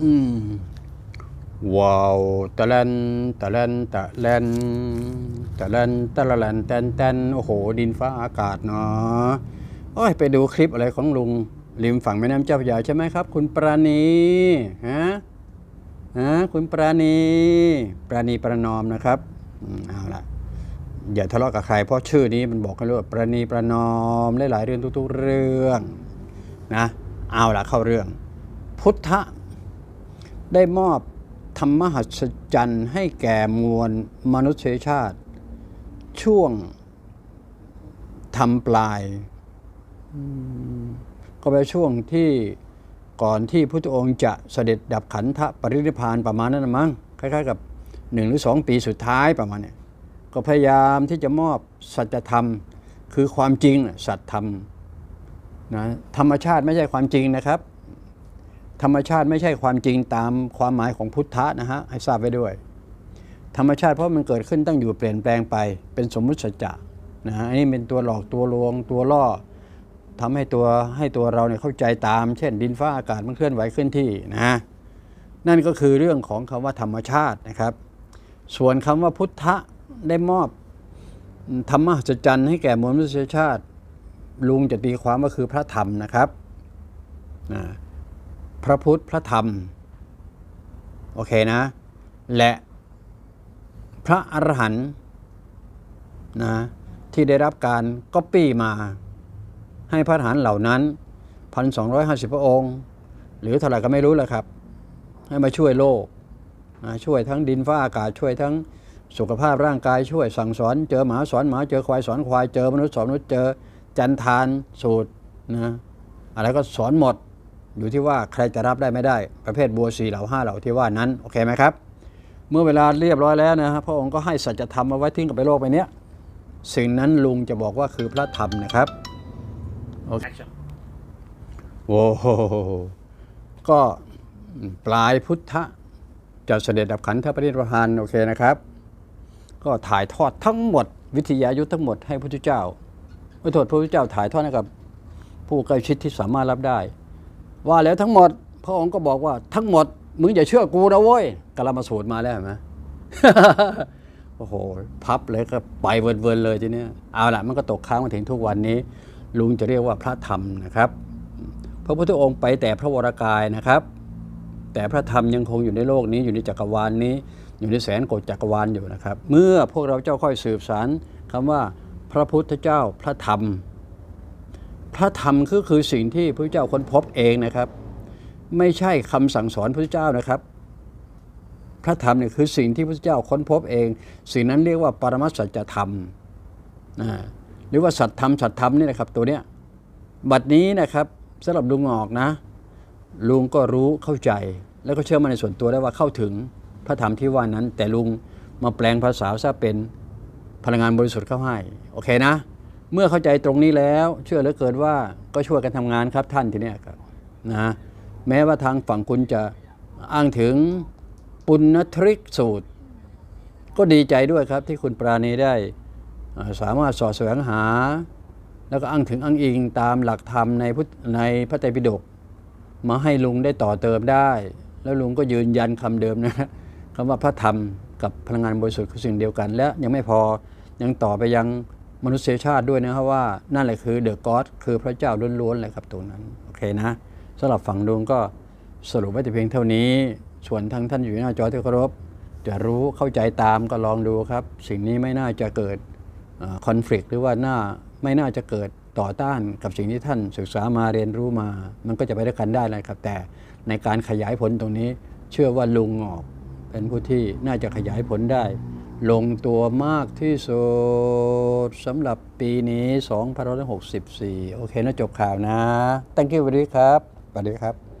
อืมว้าวตะแลนตะแลนตะแลนตะแลนตะละแลนแตนแตนโอ้โห ดินฟ้าอากาศเนาะโอ้ยไปดูคลิปอะไรของลุงริมฝั่งแม่น้ำเจ้าพระยาใช่ไหมครับ คุณปราณีฮะฮะคุณปราณีปราณีประนอมนะครับอืมเอาละอย่าทะเลาะกับใครเพราะชื่อนี้มันบอกกันเลยว่าปราณีประนอมหลายๆเรื่องทุกๆเรื่องนะเอาละเข้าเรื่อง พุทธ ได้มอบธรรมหัศจรรย์ให้แก่มวลมนุษยชาติ ช่วงทำปลาย ก็เป็นช่วงที่ก่อนที่พุทธองค์จะเสด็จดับขันธปรินิพพานประมาณนั้นมั้งคล้ายๆกับหนึ่งหรือสองปีสุดท้ายประมาณนี้ก็พยายามที่จะมอบสัจธรรม คือความจริงสัจธรรมนะธรรมชาติไม่ใช่ความจริงนะครับ ธรรมชาติไม่ใช่ความจริงตามความหมายของพุทธะนะฮะให้ทราบไว้ด้วย ธรรมชาติเพราะมันเกิดขึ้นตั้งอยู่เปลี่ยนแปลงไปเป็นสมมุติสัจจะนะฮะอันนี้เป็นตัวหลอกตัวลวง ตัวล่อทำให้ตัวให้ตัวเราเนี่ยเข้าใจตาม เช่น ดินฟ้าอากาศมันเคลื่อนไหวเคลื่อนที่นะฮะนั่นก็คือเรื่องของคำว่าธรรมชาตินะครับ ส่วนคำว่าพุทธะได้มอบธรรมะสัจจรรย์ให้แก่มวลมนุษยชาติ ลุงจะตีความว่าคือพระธรรมนะครับนะ พระพุทธพระธรรม โอเคนะ และพระอรหันต์นะที่ได้รับการก๊อปปี้มา ให้พระอรหันต์เหล่านั้น 1,250 พระองค์ หรือเท่าไหร่ก็ไม่รู้แหละครับ ให้มาช่วยโลกนะช่วยทั้งดินฟ้าอากาศช่วยทั้งสุขภาพร่างกายช่วยสั่งสอน เจอหมาสอนหมาเจอควายสอนควายเจอมนุษย์สอนมนุษย์เจอจันทานสูตรนะอะไรก็สอนหมด อยู่ที่ว่าใครจะรับได้ไม่ได้ ประเภทบัวสีเหล่าห้าเหล่าที่ว่านั้นโอเคไหมครับ เมื่อเวลาเรียบร้อยแล้วนะครับพระองค์ก็ให้สัจธรรมมาไว้ทิ้งกับไปโลกไปเนี้ยสิ่งนั้นลุงจะบอกว่าคือพระธรรมนะครับโอเคโอ้โหก็ปลายพุทธะจะเสด็จดับขันธปรินิพพานโอเคนะครับ ก็ถ่ายทอดทั้งหมด วิทยายุทธทั้งหมดให้พระพุทธเจ้าพระโทษพระพุทธเจ้าถ่ายทอดให้กับ ผู้ใกล้ชิดที่สามารถรับได้ ว่าแล้วทั้งหมด พระองค์ก็บอกว่าทั้งหมด มึงอย่าเชื่อกูนะเว้ยกลามาสูตรมาแล้วเห็นไหมโอ้โห พับเลยก็ไปเวินๆเลยทีเนี้ยเอาละมันก็ตกค้างมาถึงทุกวันนี้ ลุงจะเรียกว่าพระธรรมนะครับ พระพุทธองค์ไปแต่พระวรากายนะครับ แต่พระธรรมยังคงอยู่ในโลกนี้อยู่ในจักรวาลนี้ อยู่ในแสนโกฏจักรวาลอยู่นะครับ เมื่อพวกเราเจ้าค่อยสืบสารคำว่าพระพุทธเจ้าพระธรรม พระธรรมก็คือสิ่งที่พระเจ้าค้นพบเองนะครับ ไม่ใช่คำสั่งสอนพระเจ้านะครับ พระธรรมเนี่ยคือสิ่งที่พระเจ้าค้นพบเอง สิ่งนั้นเรียกว่าปรมัตสัจธรรมนะหรือว่าสัตธรรมสัตธรรมนี่นะครับตัวเนี้ยบัดนี้นะครับสำหรับลุงออกนะ ลุงก็รู้เข้าใจ แล้วก็เชื่อมั่นในส่วนตัวได้ว่าเข้าถึงพระธรรมที่ว่านั้น แต่ลุงมาแปลงภาษาซะเป็นพลังงานบริสุทธิ์เข้าให้ โอเคนะ เมื่อเข้าใจตรงนี้แล้ว เชื่อเหลือเกินว่าก็ช่วยกันทำงานครับท่านทีเนี้ยครับนะแม้ว่าทางฝั่งคุณจะอ้างถึงปุณณทริกสูตร ก็ดีใจด้วยครับที่คุณปราณีได้สามารถสอดแสวงหา แล้วก็อ้างถึงอ้างอิงตามหลักธรรมในพุทธในพระไตรปิฎกมาให้ลุงได้ต่อเติมได้ แล้วลุงก็ยืนยันคำเดิมนะคำว่าพระธรรมกับพลังงานบริสุทธิ์คือสิ่งเดียวกัน และยังไม่พอยังต่อไปยัง มนุษยชาติด้วยนะครับว่านั่นแหละคือเดอะก็อดคือพระเจ้าล้วนๆเลยครับตรงนั้นโอเคนะสำหรับฝั่งลุงก็สรุปไว้แต่เพียงเท่านี้ ส่วนทางท่านอยู่หน้าจอที่เคารพจะรู้เข้าใจตามก็ลองดูครับ สิ่งนี้ไม่น่าจะเกิดคอน FLICT หรือว่าน่าไม่น่าจะเกิดต่อต้านกับสิ่งที่ท่านศึกษามาเรียนรู้มา มันก็จะไปด้วยกันได้เลยครับ แต่ในการขยายผลตรงนี้ เชื่อว่าลุงออกเป็นผู้ที่น่าจะขยายผลได้ ลงตัวมากที่สุดสำหรับปีนี้ 2564 โอเคนะจบข่าวนะตั้งกิ้วสวัสดีครับสวัสดีครับ